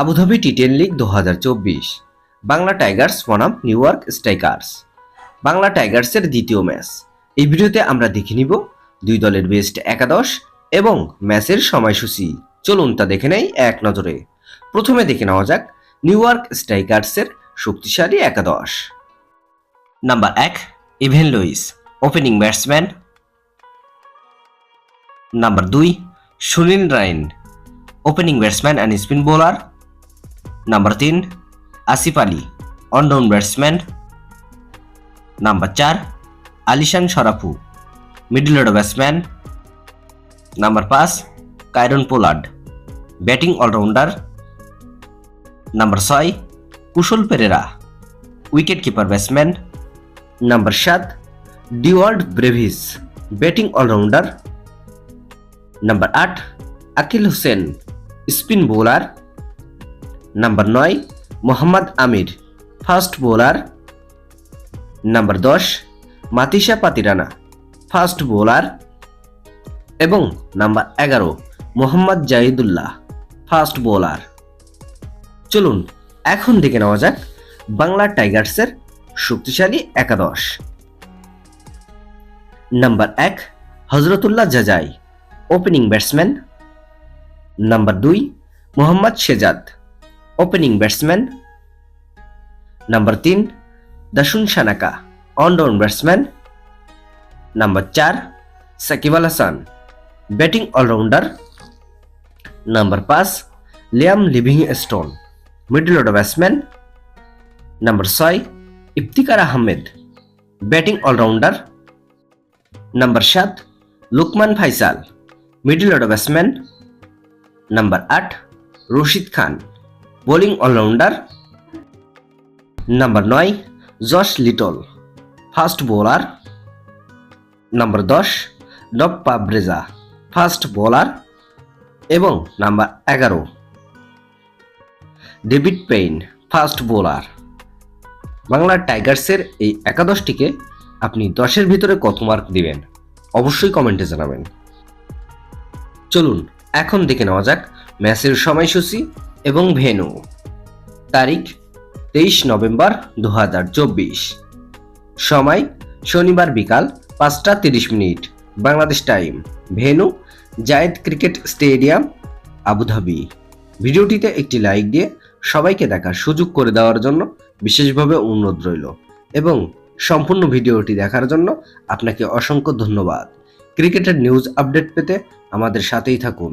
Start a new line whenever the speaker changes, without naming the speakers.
Abu Dhabi টি ten league দু হাজার চব্বিশ। বাংলা টাইগার্স বনাম নিউ ইয়র্ক স্ট্রাইকার্স। বাংলা টাইগার্সের দ্বিতীয় ম্যাচ। এই ভিডিওতে আমরা দেখে নিব দুই দলের বেস্ট একাদশ এবং ম্যাচের সময়সূচি। চলুন তা দেখে নেই এক নজরে। প্রথমে দেখে নেওয়া যাক নিউ ইয়র্ক স্ট্রাইকার্সের শক্তিশালী একাদশ। নাম্বার এক, Evin Lewis, opening batsman. Number দুই, Sunil Narine, opening batsman and spin bowler number তিন Asif Ali one down batsman number চার Alishan Sharafu middle order batsman number পাঁচ Kieron Pollard batting allrounder number ছয় Kusal Perera wicketkeeper batsman number সাত Dewald Brevis batting allrounder number আট Akeal Hosein spin bowler number নয়, Mohammad Amir. Fast bowler. Number দশ, Matheesha Pathirana. Fast bowler. এবং number এগারো, Mohammad Zahidullah. Fast bowler. চলুন, এখন দেখে নেওয়া যাক বাংলা টাইগার্সের শক্তিশালী একাদশ। নাম্বার এক, Hazratullah Zazai, opening batsman. Number দুই, Mohammad Shahzad. Opening batsman number তিন Dasun Shanaka one down batsman number চার Shakib Hasan batting allrounder number পাঁচ Liam Livingstone middle order batsman number ছয় Iftikhar Ahmed batting allrounder number সাত Luqman Faisal middle order batsman number আট Rashid Khan bowling allrounder number নয় Josh Little fast bowler number দশ ডপ্পা ব্রেজা fast bowler এবং number এগারো David Payne fast bowler Bangla টাইগার্সের এই একাদশটিকে আপনি দশের ভিতরে কত মার্ক দিবেন? অবশ্যই কমেন্টে জানাবেন। চলুন, এখন দেখে নেওয়া যাক ম্যাচের সময়সূচি এবং ভেনু। তারিখ তেইশ নভেম্বর দু হাজার চব্বিশ। সময় শনিবার বিকাল পাঁচটা তিরিশ minute, Bangladesh time. Venue, Zayed cricket stadium, Abu Dhabi. ভিডিওটিতে একটি লাইক দিয়ে সবাইকে দেখার সুযোগ করে দেওয়ার জন্য বিশেষভাবে অনুরোধ রইল এবং সম্পূর্ণ ভিডিওটি দেখার জন্য আপনাকে অসংখ্য ধন্যবাদ। ক্রিকেটের নিউজ আপডেট পেতে আমাদের সাথেই থাকুন।